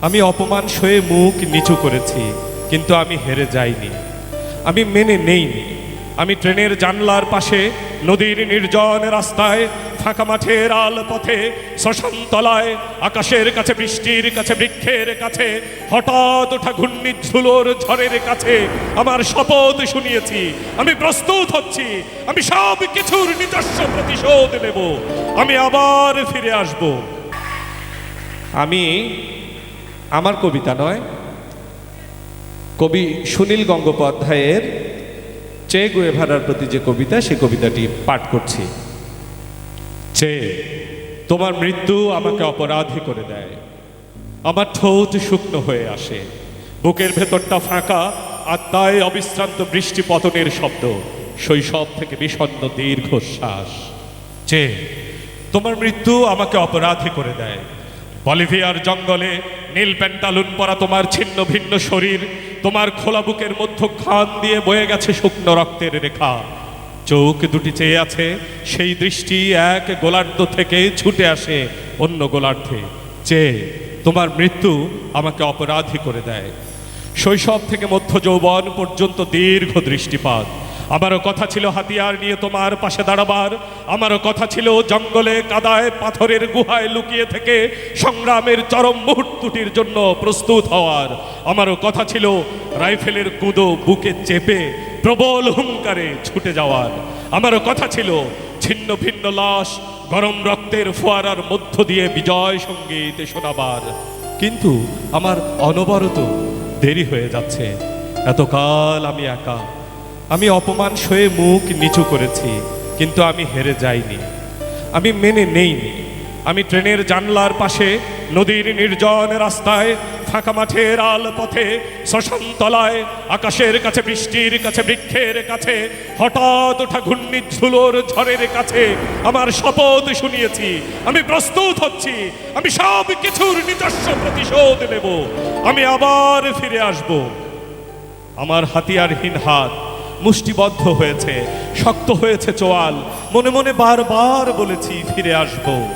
আমি অপমান সয়ে মুখ নিচু করেছি, কিন্তু আমি হেরে যাইনি। আমি মেনে নেইনি। আমি ট্রেনের জানলার পাশে, নদীর নির্জন রাস্তায়, ফাঁকা মাঠের আল পথে শ্মশানতলায়, আকাশের কাছে, বৃষ্টির কাছে, বৃক্ষের কাছে, হঠাৎ ওঠা ঘূর্ণি ঝুলোর ঝড়ের কাছে আমার শপথ শুনিয়েছি। আমি প্রস্তুত হচ্ছি। আমি সব কিছুর নিজস্ব প্রতিশোধ নেব। আমি আবার ফিরে আসব। আমি আমার কবিতা নয়, কবি সুনীল গঙ্গোপাধ্যায়ের চে গুয়েভারার প্রতি যে কবিতা, সে কবিতাটি পাঠ করছি। চে, তোমার মৃত্যু আমাকে অপরাধী করে দেয়। আমার ঠোঁট শুকনো হয়ে আসে। বুকের ভেতরটা ফাঁকা আত্মায় অবিশ্রান্ত বৃষ্টি পতনের শব্দ। শৈশব থেকে বিষণ্ণ দীর্ঘশ্বাস। চে, তোমার মৃত্যু আমাকে অপরাধী করে দেয়। বলিভিয়ার জঙ্গলে নীল প্যান্টালুন পরা তোমার ছিন্ন ভিন্ন শরীর, তোমার খোলা বুকের মধ্য খান দিয়ে বয়ে গেছে শুকনো রক্তের রেখা। চোখ দুটি চেয়ে আছে, সেই দৃষ্টি এক গোলার্ধ থেকে ছুটে আসে অন্য গোলার্ধে। চেয়ে তোমার মৃত্যু আমাকে অপরাধী করে দেয়। শৈশব থেকে মধ্য যৌবন পর্যন্ত দীর্ঘ দৃষ্টিপাত। আমারও কথা ছিল হাতিয়ার নিয়ে তোমার পাশে দাঁড়াবার। আমারও কথা ছিল জঙ্গলে কাদায় পাথরের গুহায় লুকিয়ে থেকে সংগ্রামের চরম মুহূর্তটির জন্য প্রস্তুত হওয়ার। আমারও কথা ছিল রাইফেলের কুদো বুকে চেপে প্রবল হুঙ্কারে ছুটে যাওয়ার। আমারও কথা ছিল ছিন্ন ভিন্ন লাশ গরম রক্তের ফোয়ারার মধ্য দিয়ে বিজয় সঙ্গীতে শোনাবার। কিন্তু আমার অনবরত দেরি হয়ে যাচ্ছে। এতকাল আমি একা আমি অপমান সয়ে মুখ নিচু করেছি, কিন্তু আমি হেরে যাইনি। আমি মেনে নেইনি। আমি ট্রেনের জানলার পাশে, নদীর নির্জন রাস্তায়, ফাঁকা মাঠের আল পথে শ্মশানতলায় আকাশের কাছে, বৃষ্টির কাছে, বৃক্ষের কাছে, হঠাৎ ওঠা ঘূর্ণি ঝুলোর ঝড়ের কাছে আমার শপথ শুনিয়েছি। আমি প্রস্তুত হচ্ছি। আমি সব কিছুর নিজস্ব প্রতিশোধ নেব। আমি আবার ফিরে আসব। আমার হাতিয়ারহীন হাত মুষ্টিবদ্ধ হয়েছে, শক্ত হয়েছে চোয়াল। মনে মনে বারবার বলেছি, ফিরে আসব।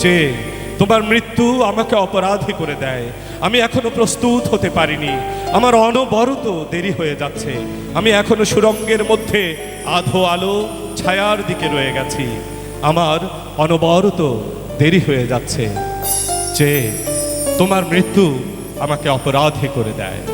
যে, তোমার মৃত্যু আমাকে অপরাধী করে দেয়। আমি এখনও প্রস্তুত হতে পারিনি। আমার অনবরত দেরি হয়ে যাচ্ছে। আমি এখনও সুরঙ্গের মধ্যে আধো আলো ছায়ার দিকে রয়ে গেছি। আমার অনবরত দেরি হয়ে যাচ্ছে। যে, তোমার মৃত্যু আমাকে অপরাধী করে দেয়।